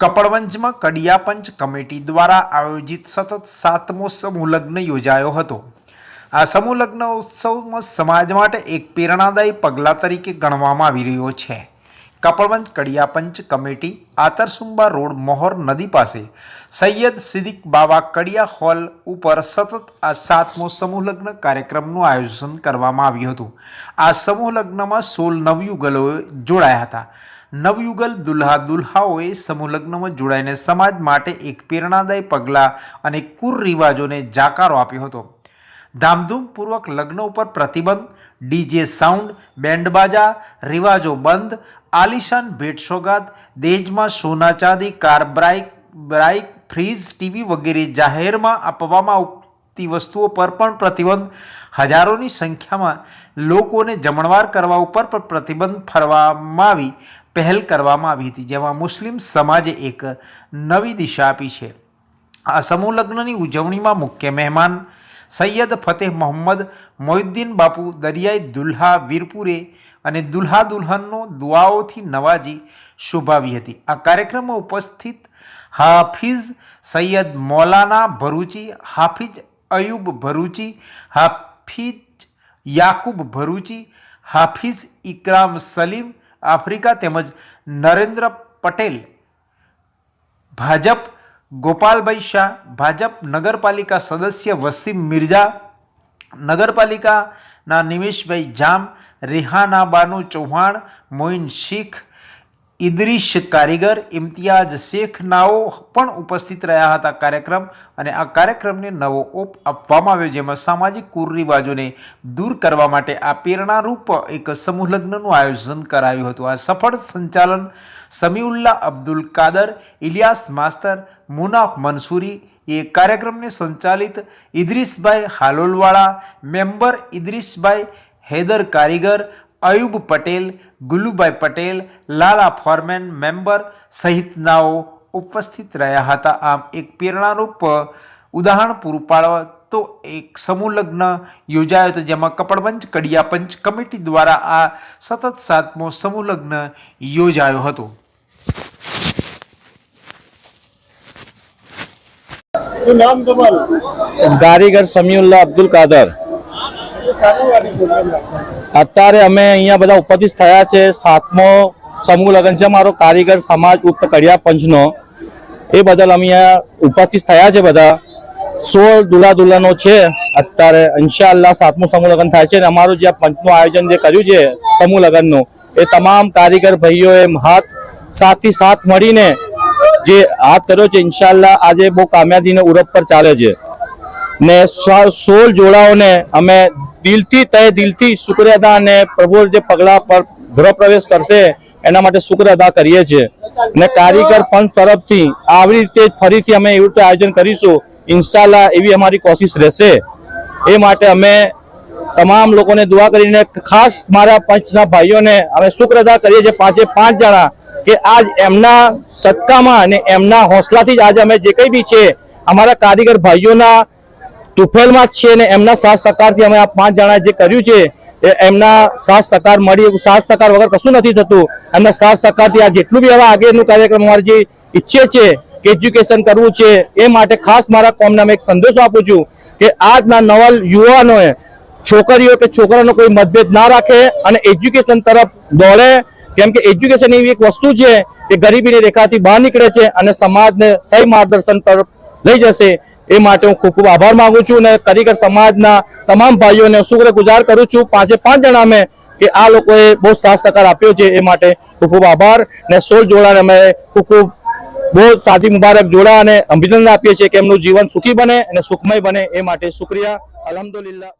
કપડવંજમાં કડિયાપંચ committee દ્વારા આયોજિત સતત સાતમો સમૂહ લગ્ન યોજાયો હતો. આ સમૂહ લગ્ન ઉત્સવમાં સમાજ માટે એક પ્રેરણાદાયી પગલાં તરીકે ગણવામાં આવી રહ્યો છે. કપડવંજ કડિયાપંચ કમિટી, આતરસુંબા રોડ, મોહર નદી પાસે, સૈયદ સિદ્દીક બાવા કડિયા હોલ ઉપર સતત આ સાતમો સમૂહ લગ્ન કાર્યક્રમનું આયોજન કરવામાં આવ્યું હતું. આ સમૂહ લગ્નમાં સોળ નવયુગલોએ જોડાયા હતા. નવયુગલ દુલ્હા દુલ્હાઓએ સમૂહ લગ્નમાં જોડાઈને સમાજ માટે એક પ્રેરણાદાયી પગલાં અને કુરિવાજોને જાકારો આપ્યો હતો. ધામધૂમપૂર્વક લગ્ન ઉપર પ્રતિબંધ, ડીજે સાઉન્ડ, બેન્ડબાજા, રિવાજો બંધ, આલિશાન ભેટ સોગાદ દહેજમાં સોના ચાંદી, car bike bike fridge TV વગેરે જાહેરમાં આપવામાં આવતી વસ્તુઓ પર પણ પ્રતિબંધ. હજારોની સંખ્યામાં લોકોને જમણવાર કરવા ઉપર પણ પ્રતિબંધ ફરવામાં આવી, પહેલ કરવામાં આવી હતી. જેમાં મુસ્લિમ સમાજે એક નવી દિશા આપી છે. આ સમૂહ લગ્નની ઉજવણીમાં મુખ્ય મહેમાન સૈયદ ફતેહ મોહમ્મદ, મોહિદ્દીન બાપુ, દરિયાઈ દુલ્હા વીરપુરે અને દુલ્હા દુલ્હનનો દુઆઓથી નવાજી શોભાવી હતી. આ કાર્યક્રમમાં ઉપસ્થિત હાફિઝ સૈયદ મૌલાના ભરૂચી હાફિઝ અયુબ ભરૂચી, હાફિઝ યાકુબ ભરૂચી, હાફિઝ ઇકરામ સલીમ, આફ્રિકા તેમજ નરેન્દ્ર પટેલ, ભાજપ ગોપાલભાઈ શાહ, ભાજપ નગરપાલિકા સદસ્ય વસીમ મિર્ઝા, નગરપાલિકાના નિમેશભાઈ જામ રેહાના બાનુ ચૌહાણ, મોઇન શીખ ઇદરીશ કારીગર ઇમ્તિયાજ શેખ નાઓ પણ ઉપસ્થિત રહ્યા હતા કાર્યક્રમ અને આ કાર્યક્રમને નવો ઓપ આપવામાં આવ્યો, જેમાં સામાજિક કુરિવાજોને દૂર કરવા માટે આ પ્રેરણારૂપ એક સમૂહ લગ્નનું આયોજન કરાયું હતું. આ સફળ સંચાલન સમીઉલ્લા અબ્દુલ કાદર, ઇલિયાસ માસ્તર, મુનાફ મંસૂરી એ કાર્યક્રમને સંચાલિત ઇદ્રીશભાઈ હાલોલવાળા, મેમ્બર ઇદ્રીશભાઈ હૈદર કારીગર અયુબ પટેલ ગુલુભાઈ પટેલ લાલા ફોરમેન મેમ્બર સહિતનાઓ ઉપસ્થિત રહ્યા હતા. આમ એક પ્રેરણારૂપ ઉદાહરણ પૂરું પાડવા તો એક સમૂહ લગ્ન યોજાયો હતો જેમાં કપડપંચ કડિયાપંચ કમિટી દ્વારા આ સતત સાતમો સમૂહ લગ્ન યોજાયો હતો. શું નામ તમારું? કારીગર સમીઉલ્લા અબ્દુલ કાદર. અત્યારે અમે અહીંયા બધા ઉપસ્થિત થયા છે. સાતમો સમૂહ લગ્ન છે મારો કારીગર સમાજ ઉક્ત કડિયા પંચનો. એ બદલ અમે અહીંયા ઉપસ્થિત થયા છે બધા. સોળ દુલ્હા દુલ્હનો છે. અત્યારે ઇન્શાઅલ્લાહ સાતમું સમૂહ લગ્ન થાય છે અને અમારું જે પંચનું આયોજન જે કર્યું છે સમૂહ લગ્નનું, એ તમામ કારીગર ભાઈઓએ હાથ સાથથી સાથ મળીને જે હાથ કર્યો છે, ઇન્શાઅલ્લાહ આજે બહુ કામયાબીને ઉરપ પર ચાલે છે. ને સોળ જોડાઓને અમે દિલથી તય દિલથી શુક્ર અદા અને પ્રભુ જે પગલા પર ગૃહ પ્રવેશ કરશે, એના માટે શુક્ર અદા કરીએ છીએ. ને કારીગર પંચ તરફથી આવી રીતે ફરીથી અમે એવી રીતે આયોજન કરીશું. ઇન્શાલ્લાહ એવી અમારી કોશિશ રહેશે. એ માટે અમે તમામ લોકોને દુઆ કરીને ખાસ મારા પંચના ભાઈઓને અમે શુક્ર અદા કરીએ છીએ પાંચે પાંચ જણા કે આજ એમના સત્તામાં અને એમના હોંસલાથી જ આજે અમે જે કંઈ બી છે, અમારા કારીગર ભાઈઓના તુફેલમાં જ છે અને એમના સાથ સહકારથી અમે આ પાંચ જણા જે કર્યું છે, એ એમના સાથ સહકાર મળી સાથ સહકાર વગર કશું નથી થતું. એમના સાથ સહકારથી આ જેટલું બી હવે આગળનું કાર્યક્રમ અમારે જે ઈચ્છે છે કે એજ્યુકેશન કરવું છે, એ માટે ખાસ મારા કોમને અમે એક સંદેશો આપું છું કે આજના નવા યુવાનોએ છોકરીઓ કે છોકરાનો કોઈ મતભેદ ના રાખે અને એજ્યુકેશન તરફ દોડે. કેમ કે એજ્યુકેશન એવી એક વસ્તુ છે કે ગરીબીની રેખાથી બહાર નીકળે છે અને સમાજને સહી માર્ગદર્શન તરફ લઈ જશે. એ માટે હું ખૂબ ખૂબ આભાર માંગુ છું અને કારીગર સમાજના તમામ ભાઈઓને શુક્ર ગુજાર કરું છું. પાંચે પાંચ જણા અમે કે આ લોકોએ બહુ સાથ સહકાર આપ્યો છે એ માટે ખૂબ ખૂબ આભાર ને સોળ જોડાને અમે ખૂબ ખૂબ બહુ સાદી મુબારક જોડા અને અભિનંદન આપીએ છીએ કે એમનું જીવન સુખી બને અને સુખમય બને એ માટે શુક્રિયા. અલહમદુલિલ્લાહ.